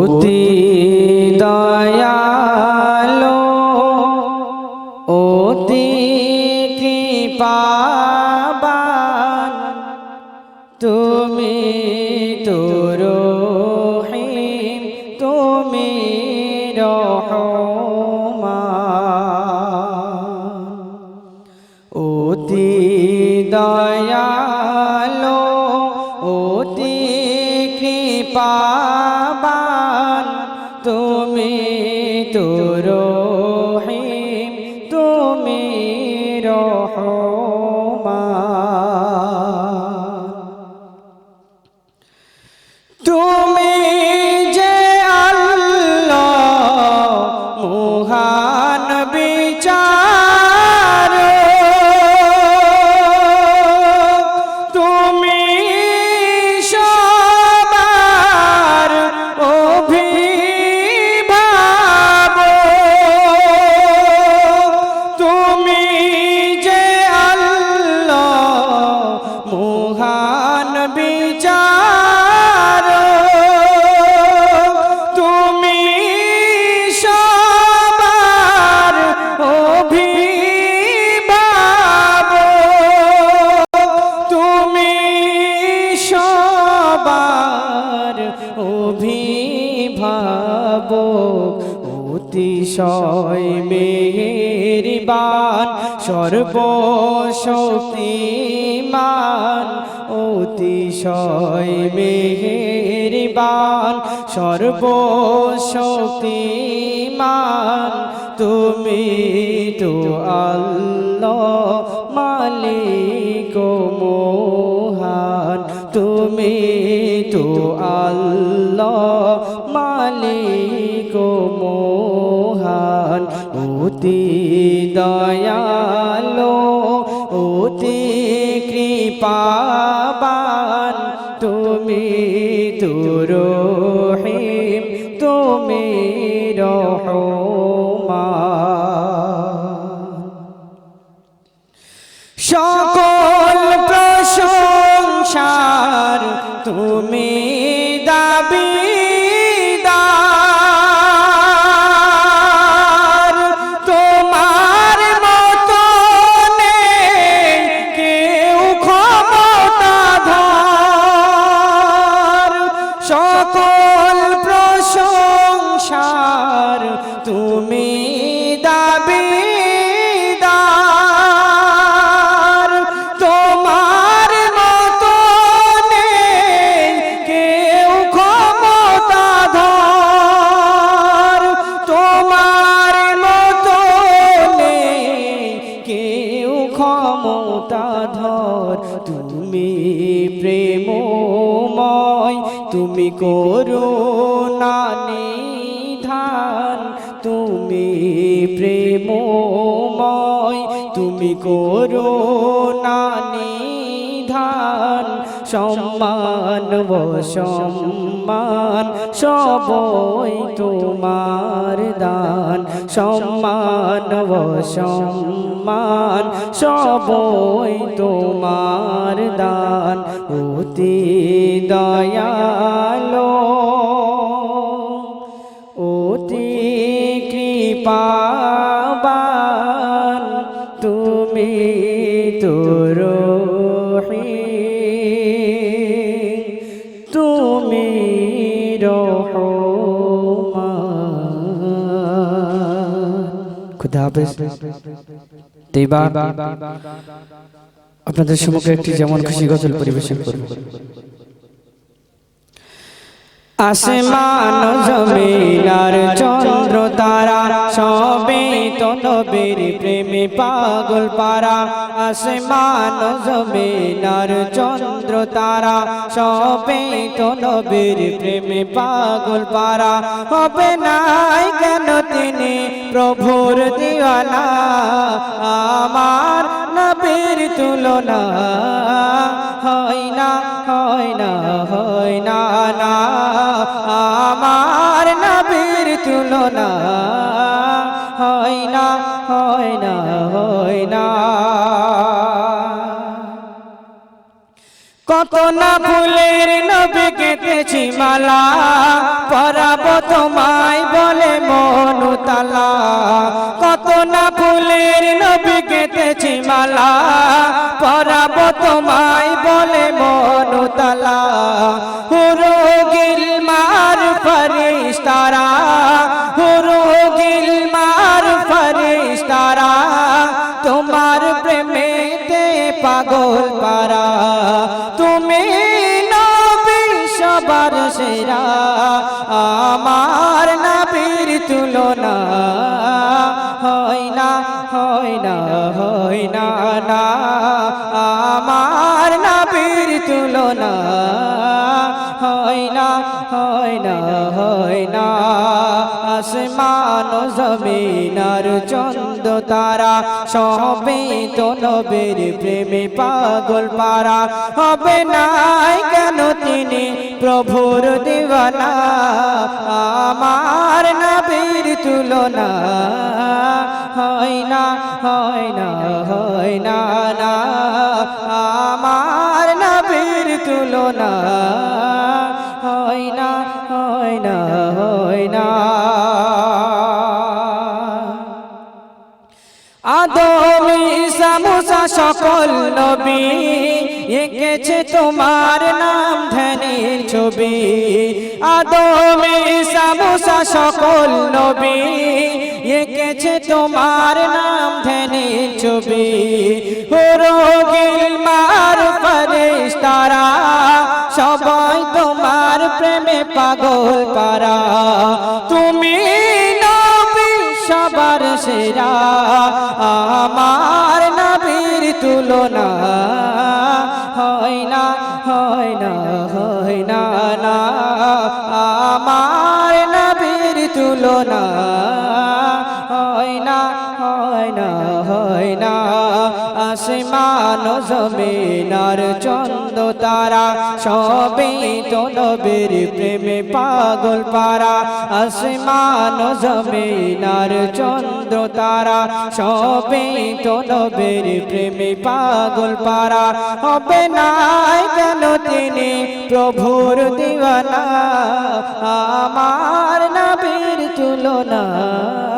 অতি দয়ালো অতি কৃপাবান তুমি তো রহিম তুমি রহমান। অতি দয়ালো অতি কৃপাবান তুমি অতিশয় মেহেরবান, সর্বশক্তিমান, অতিশয়, মেহেরবান, সর্বশক্তিমান। তুমি তো আল্লাহ মালিক মোহান। তুমি তো আল্লাহ মালিক মোহান। অতি দয়ালো অতি কৃপাবান। তুমি তো রহিম তুমি রহমান। সকল প্রশংসার তুমি দাবিদার সকল প্রশংসার তুমি দাবিদার তোমার কেউ কেউ ক্ষমতাধর তুমি প্রেমময় তুমি করুণা নিধান তুমি প্রেমময় তুমি করুণা নিধান সম্মান ও সম্মান সবই তোমার দান। সম্মান ও সম্মান সবই তোমার দান। অতি দয়ালো তুমি আপনাদের সম্মুখে একটি যেমন খুশি গজল পরিবেশন করব। আসমান জমিন আর চন্দ্র তারা তো নবীর প্রেমে পাগল পারা, আসমান জমিন আর চন্দ্র তারা, সবে তো নবীর প্রেমে পাগল পারা। হবে নাই কেন তিনি প্রভুর দিওয়ানা? আমার নবীর তুলনা হয় না হয় না হয় না না। আমার নবীর তুলনা না। কত না ফুলের নবী কেটেছি মালা, পরাব তোমায় বলে মনুতালা কত না ফুলের নবী কেটেছি মালা, পরাব তোমায় বলে মনুতালা সবার সেরা। আমার নবীর তুলনা হয় না হয় না হয় না না। আমার নবীর তুলনা হয় না হয় না হয় না। আসমান জমিনার চন্দ তারা সবে তো নবীর প্রেমে পাগল পারা। হবে তিনি প্রভুর দিবানা আমার নবীর তুলনা। হয় না হয় না হয় না না, আমার নবীর তুলনা। হয় না হয় না হয় না। আদম, ঈসা, মুসা সকল নবী এঁকেছে তোমার ধ্যানের ছবি। আদম ঈসা, মুসা সকল নবী। এঁকেছে তোমার নাম ধ্যানের ছবি। রোগিল মার ফেরেশতারা সবাই তোমার প্রেমে পাগল পারা তুমি নবী সবার সেরা, আমার নবীর তুলনা। নবীর তুলনা হয় না হয় না হয় না। আসমান জমিনার চন্দ তারা সবে তো নবীর প্রেমে পাগল পারা। আসমান জমিনার চন্দ্র তারা সবে তো নবীর প্রেমে পাগল পারা। হবে নাই কেন তিনি প্রভুর দিওয়ানা? আমার নবীর তুলনা